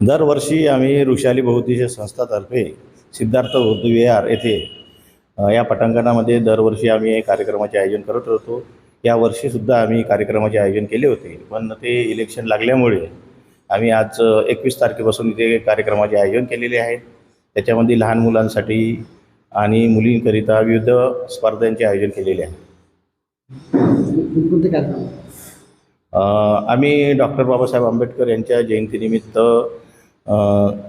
दरवर्षी आम्ही ऋषाली बहुद्देशीय संस्थातर्फे सिद्धार्थ बौद्ध विहार येथे या पटांगणामध्ये दरवर्षी आम्ही कार्यक्रमाचे आयोजन करत होतो. यावर्षीसुद्धा आम्ही कार्यक्रमाचे आयोजन केले होते पण ते इलेक्शन लागल्यामुळे आम्ही आज एकवीस तारखेपासून इथे कार्यक्रमाचे आयोजन केलेले आहे. त्याच्यामध्ये लहान मुलांसाठी आणि मुलींकरिता विविध स्पर्धांचे आयोजन केलेले आहे. आम्ही डॉक्टर बाबासाहेब आंबेडकर यांच्या जयंतीनिमित्त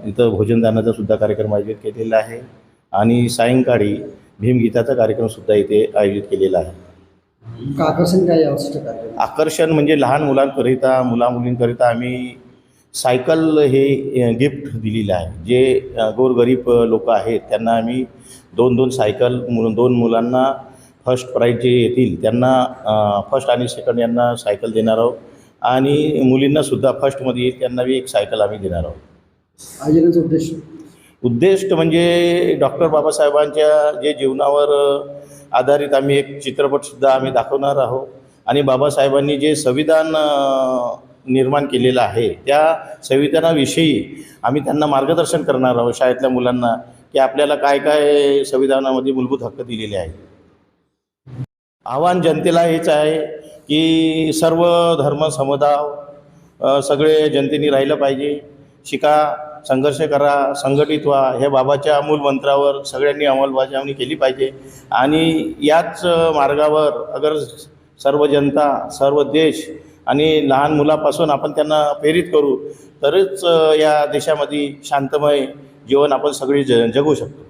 इथं भोजनदानाचा सुद्धा कार्यक्रम आयोजित केलेला आहे आणि सायंकाळी भीमगीताचा कार्यक्रमसुद्धा इथे आयोजित केलेला आहे. आकर्षण काय आकर्षण म्हणजे लहान मुलांकरिता मुलामुलींकरिता आम्ही सायकल हे गिफ्ट दिलेलं आहे. जे गोरगरीब लोक आहेत त्यांना आम्ही दोन दोन सायकल मु दोन मुलांना फर्स्ट प्राईज जे येतील त्यांना फर्स्ट आणि सेकंड यांना सायकल देणार आहोत. आणि मुलींनासुद्धा फर्स्टमध्ये येईल त्यांना बी एक सायकल आम्ही देणार आहोत. आयोजनाचा उद्देश? उद्दिष्ट म्हणजे डॉक्टर बाबासाहेबांच्या जे जीवनावर आधारित आम्ही एक चित्रपटसुद्धा आम्ही दाखवणार आहोत. आणि बाबासाहेबांनी जे संविधान निर्माण केलेलं आहे. त्या संविधानाविषयी आम्ही त्यांना मार्गदर्शन करणार आहोत शाळेतल्या मुलांना की आपल्याला काय काय संविधानामध्ये मूलभूत हक्क दिलेले आहेत. आव्हान जनतेला हेच आहे की सर्व धर्म समभाव सगळे जनतेने राहिलं पाहिजे. शिका संघर्ष करा संघटित व्हा हे बाबाच्या मूल मंत्रावर सगळ्यांनी अंमलबजावणी केली पाहिजे. आणि याच मार्गावर अगर सर्व जनता सर्व देश आणि लहान मुलापासून आपण त्यांना प्रेरित करू तरच या देशामध्ये शांतमय जीवन आपण सगळी ज जगू शकतो.